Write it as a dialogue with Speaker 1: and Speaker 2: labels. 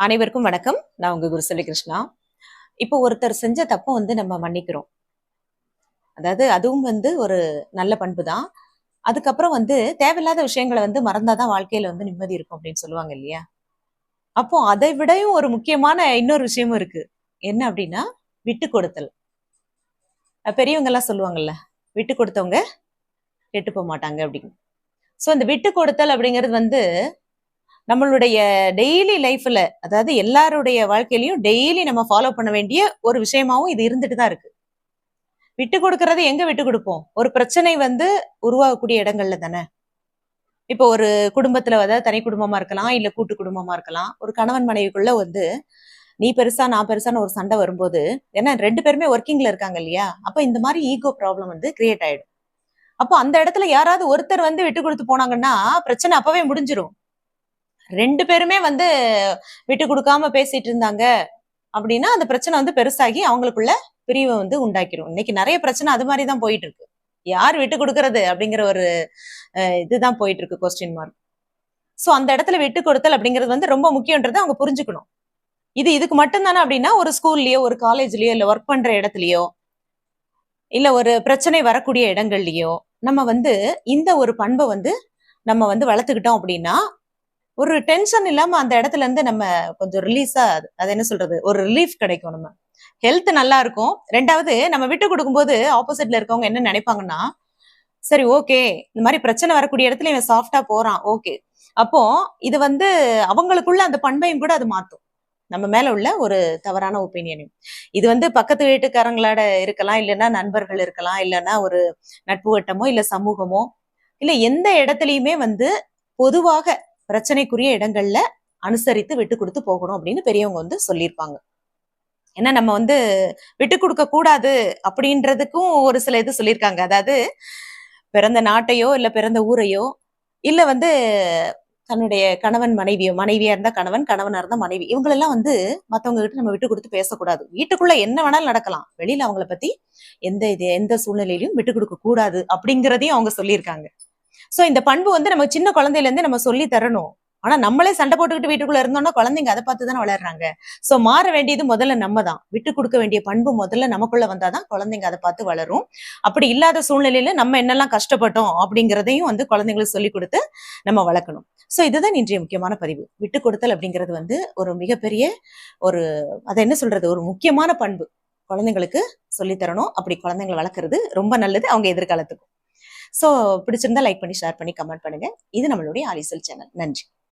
Speaker 1: அனைவருக்கும் வணக்கம். நான் உங்க குருசலி கிருஷ்ணா. இப்போ ஒருத்தர் செஞ்ச தப்பை வந்து நம்ம மன்னிக்கிறோம். அதாவது அதுவும் வந்து ஒரு நல்ல பண்பு தான் அதுக்கப்புறம் வந்து தேவையில்லாத விஷயங்களை வந்து மறந்தாதான் வாழ்க்கையில வந்து நிம்மதி இருக்கும் அப்படின்னு சொல்லுவாங்க இல்லையா? அப்போ அதை விடையும் ஒரு முக்கியமான இன்னொரு விஷயமும் இருக்கு. என்ன அப்படின்னா விட்டு கொடுத்தல். பெரியவங்க எல்லாம் சொல்லுவாங்கல்ல விட்டு கொடுத்தவங்க கெட்டு போக மாட்டாங்க அப்படின்னு. ஸோ அந்த விட்டு கொடுத்தல் அப்படிங்கிறது வந்து நம்மளுடைய டெய்லி லைஃப்ல அதாவது எல்லாருடைய வாழ்க்கையிலையும் டெய்லி நம்ம ஃபாலோ பண்ண வேண்டிய ஒரு விஷயமாவும் இது இருந்துட்டு தான் இருக்கு. விட்டு கொடுக்கறது எங்க விட்டு கொடுப்போம்? ஒரு பிரச்சனை வந்து உருவாகக்கூடிய இடங்கள்ல தானே. இப்போ ஒரு குடும்பத்துல அதாவது தனி குடும்பமா இருக்கலாம் இல்ல கூட்டு குடும்பமா இருக்கலாம். ஒரு கணவன் மனைவிக்குள்ள வந்து நீ பெருசா நான் பெருசான்னு ஒரு சண்டை வரும்போது ஏன்னா ரெண்டு பேருமே ஒர்க்கிங்ல இருக்காங்க இல்லையா? அப்போ இந்த மாதிரி ஈகோ ப்ராப்ளம் வந்து கிரியேட் ஆயிடும். அப்போ அந்த இடத்துல யாராவது ஒருத்தர் வந்து விட்டு கொடுத்து போனாங்கன்னா பிரச்சனை அப்பவே முடிஞ்சிரும். ரெண்டு பேருமே வந்து விட்டு கொடுக்காம பேசிட்டு இருந்தாங்க அப்படின்னா அந்த பிரச்சனை வந்து பெருசாகி அவங்களுக்குள்ள பிரிவை வந்து உண்டாக்கிடும் இன்னைக்கு நிறைய பிரச்சனை அது மாதிரி தான் போயிட்டு இருக்கு. யார் விட்டு கொடுக்கறது அப்படிங்கிற ஒரு இதுதான் போயிட்டு இருக்கு கொஸ்டின் மார்க் ஸோ அந்த இடத்துல விட்டு கொடுத்தல் அப்படிங்கிறது வந்து ரொம்ப முக்கியன்றதை அவங்க புரிஞ்சுக்கணும். இது இதுக்கு மட்டும்தானே அப்படின்னா ஒரு ஸ்கூல்லையோ ஒரு காலேஜ்லயோ இல்லை ஒர்க் பண்ற இடத்துலயோ இல்லை ஒரு பிரச்சனை வரக்கூடிய இடங்கள்லயோ நம்ம வந்து இந்த ஒரு பண்பை வந்து நம்ம வந்து வளர்த்துக்கிட்டோம் அப்படின்னா ஒரு டென்ஷன் இல்லாம அந்த இடத்துல இருந்து நம்ம கொஞ்சம் ரிலீஸா அது என்ன சொல்றது? ஒரு ரிலீஃப் கிடைக்கும் நம்ம. ஹெல்த் நல்லா இருக்கும். ரெண்டாவது நம்ம விட்டு கொடுக்கும்போது ஆப்போசிட்ல இருக்கவங்க என்ன நினைப்பாங்கன்னா சரி ஓகே இந்த மாதிரி பிரச்சனை வரக்கூடிய இடத்துல இவன் சாஃப்டா போறான் ஓகே அப்போ இது வந்து அவங்களுக்குள்ள அந்த பண்பையும் கூட அது மாத்தும். நம்ம மேல உள்ள ஒரு தவறான ஒப்பீனியனையும் இது வந்து பக்கத்து வீட்டுக்காரங்களோட இருக்கலாம் இல்லைன்னா நண்பர்கள் இருக்கலாம் இல்லைன்னா ஒரு நட்பு வட்டமோ இல்ல சமூகமோ இல்ல எந்த இடத்துலயுமே வந்து பொதுவாக பிரச்சனைக்குரிய இடங்கள்ல அனுசரித்து விட்டு கொடுத்து போகணும் அப்படின்னு பெரியவங்க வந்து சொல்லியிருப்பாங்க. ஏன்னா நம்ம வந்து விட்டு கொடுக்க கூடாது அப்படின்றதுக்கும் ஒரு சில இது சொல்லியிருக்காங்க. அதாவது பிறந்த நாட்டையோ இல்ல பிறந்த ஊரையோ இல்ல வந்து தன்னுடைய கணவன் மனைவியோ மனைவியா இருந்தா கணவன் கணவனா இருந்தா மனைவி இவங்களெல்லாம் வந்து மத்தவங்க கிட்ட நம்ம விட்டு கொடுத்து பேசக்கூடாது. வீட்டுக்குள்ள என்ன வேணாலும் நடக்கலாம். வெளியில அவங்கள பத்தி எந்த இது எந்த சூழ்நிலையிலும் விட்டு கொடுக்க கூடாது அப்படிங்கிறதையும் அவங்க சொல்லியிருக்காங்க. சோ இந்த பண்பு வந்து நம்ம சின்ன குழந்தையில இருந்து நம்ம சொல்லி தரணும். ஆனா நம்மளே சண்டை போட்டுக்கிட்டு வீட்டுக்குள்ள இருந்தோம்னா குழந்தைங்க அதை பார்த்து தானே வளர்றாங்க. சோ மாற வேண்டியது முதல்ல நம்ம தான் விட்டு கொடுக்க வேண்டிய பண்பு முதல்ல நமக்குள்ள வந்தாதான் குழந்தைங்க அதை பார்த்து வளரும். அப்படி இல்லாத சூழ்நிலையில நம்ம என்னெல்லாம் கஷ்டப்பட்டோம் அப்படிங்கிறதையும் வந்து குழந்தைங்களுக்கு சொல்லி கொடுத்து நம்ம வளர்க்கணும். சோ இதுதான் இன்றைய முக்கியமான பதிவு. விட்டு கொடுத்தல் அப்படிங்கிறது வந்து ஒரு மிகப்பெரிய ஒரு அதை என்ன சொல்றது? ஒரு முக்கியமான பண்பு. குழந்தைங்களுக்கு சொல்லித் தரணும். அப்படி குழந்தைங்களை வளர்க்கறது ரொம்ப நல்லது. அவங்க எதிர்காலத்துக்கும். ஸோ பிடிச்சிருந்தா லைக் பண்ணி ஷேர் பண்ணி கமெண்ட் பண்ணுங்க. இது நம்மளுடைய ஆலிசல் சேனல். நன்றி.